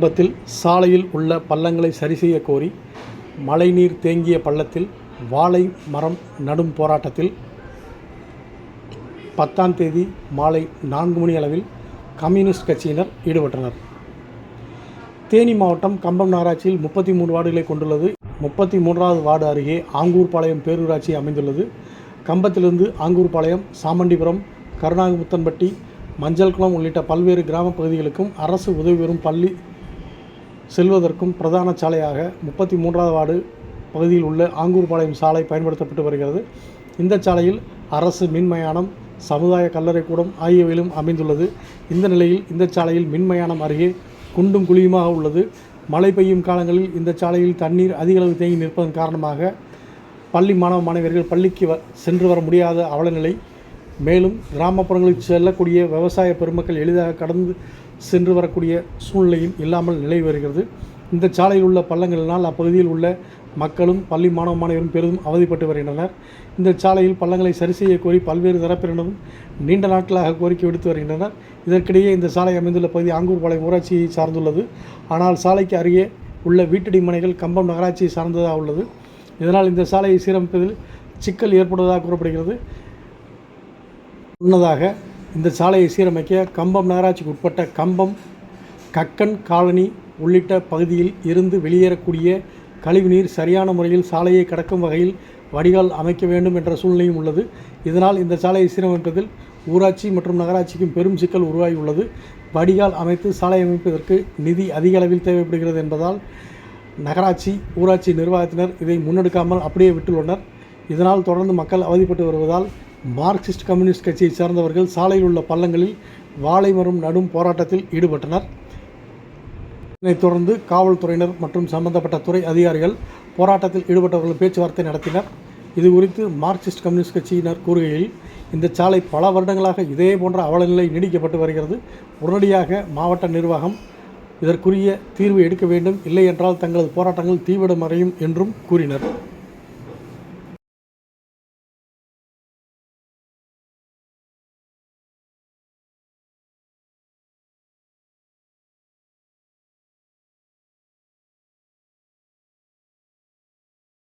விபத்தில் சாலையில் உள்ள பள்ளங்களை சரி செய்ய கோரி மழைநீர் தேங்கிய பள்ளத்தில் வாழை மரம் நடும் போராட்டத்தில் பத்தாம் தேதி மாலை நான்கு மணி அளவில் கம்யூனிஸ்ட் கட்சியினர் ஈடுபட்டனர். தேனி மாவட்டம் கம்பம் நகராட்சியில் முப்பத்தி மூணு வார்டுகளை கொண்டுள்ளது. முப்பத்தி மூன்றாவது வார்டு அருகே ஆங்கூர்பாளையம் பேரூராட்சி அமைந்துள்ளது. கம்பத்திலிருந்து ஆங்கூர்பாளையம் சாமண்டிபுரம் கருணாகுமுத்தன்பட்டி மஞ்சள்குளம் உள்ளிட்ட பல்வேறு கிராம பகுதிகளுக்கும் அரசு உதவி பெறும் பள்ளி செல்வதற்கும் பிரதான சாலையாக முப்பத்தி மூன்றாவது வார்டு பகுதியில் உள்ள ஆங்கூர்பாளையம் சாலை பயன்படுத்தப்பட்டு வருகிறது. இந்த சாலையில் அரசு மின்மயானம் சமுதாய கல்லறை கூடம் ஆகியவையிலும் அமைந்துள்ளது. இந்த நிலையில் இந்த சாலையில் மின்மயானம் அருகே குண்டும் குழியுமாக உள்ளது. மழை பெய்யும் காலங்களில் இந்த சாலையில் தண்ணீர் அதிகளவு தேங்கி நிற்பதன் காரணமாக பள்ளி மாணவ மாணவியர்கள் பள்ளிக்கு வ சென்று வர முடியாத அவலநிலை. மேலும் கிராமப்புறங்களுக்கு செல்லக்கூடிய விவசாய பெருமக்கள் எளிதாக கடந்து சென்று வரக்கூடிய சூழ்நிலையும் இல்லாமல் நிலவி வருகிறது. இந்த சாலையில் உள்ள பள்ளங்களினால் அப்பகுதியில் உள்ள மக்களும் பள்ளி மாணவ மாணவரும் பெரிதும் அவதிப்பட்டு வருகின்றனர். இந்த சாலையில் பள்ளங்களை சரி செய்ய கோரி பல்வேறு தரப்பினரும் நீண்ட நாட்களாக கோரிக்கை விடுத்து வருகின்றனர். இதற்கிடையே இந்த சாலை அமைந்துள்ள பகுதி ஆங்கூர்பாளையம் ஊராட்சியை சார்ந்துள்ளது. ஆனால் சாலைக்கு அருகே உள்ள வீட்டடி மனைகள் கம்பம் நகராட்சியை சார்ந்ததாக உள்ளது. இதனால் இந்த சாலையை சீரமைப்பதில் சிக்கல் ஏற்படுவதாக கூறப்படுகிறது. முன்னதாக இந்த சாலையை சீரமைக்க கம்பம் நகராட்சிக்கு உட்பட்ட கம்பம் கக்கன் காலனி உள்ளிட்ட பகுதியில் இருந்து வெளியேறக்கூடிய கழிவுநீர் சரியான முறையில் சாலையை கடக்கும் வகையில் வடிகால் அமைக்க வேண்டும் என்ற சூழ்நிலையும் உள்ளது. இதனால் இந்த சாலையை சீரமைப்பதில் ஊராட்சி மற்றும் நகராட்சிக்கும் பெரும் சிக்கல் உருவாகியுள்ளது வடிகால் அமைத்து சாலை அமைப்பதற்கு நிதி அதிக அளவில் தேவைப்படுகிறது என்பதால் நகராட்சி ஊராட்சி நிர்வாகத்தினர் இதை முன்னெடுக்காமல் அப்படியே விட்டுள்ளனர். இதனால் தொடர்ந்து மக்கள் அவதிப்பட்டு வருவதால் மார்க்சிஸ்ட் கம்யூனிஸ்ட் கட்சியைச் சேர்ந்தவர்கள் சாலையில் உள்ள பள்ளங்களில் வாழை மரம் நடும் போராட்டத்தில் ஈடுபட்டனர். இதனைத் தொடர்ந்து காவல்துறையினர் மற்றும் சம்பந்தப்பட்ட துறை அதிகாரிகள் போராட்டத்தில் ஈடுபட்டவர்கள் பேச்சுவார்த்தை நடத்தினர். இது குறித்து மார்க்சிஸ்ட் கம்யூனிஸ்ட் கட்சியினர் கூறுகையில் இந்த சாலை பல வருடங்களாக இதே போன்ற அவலநிலை நீடிக்கப்பட்டு வருகிறது. உடனடியாக மாவட்ட நிர்வாகம் இதற்குரிய தீர்வு எடுக்க வேண்டும். இல்லை என்றால் தங்களது போராட்டங்கள் தீவிரமடையும் என்றும் கூறினர்.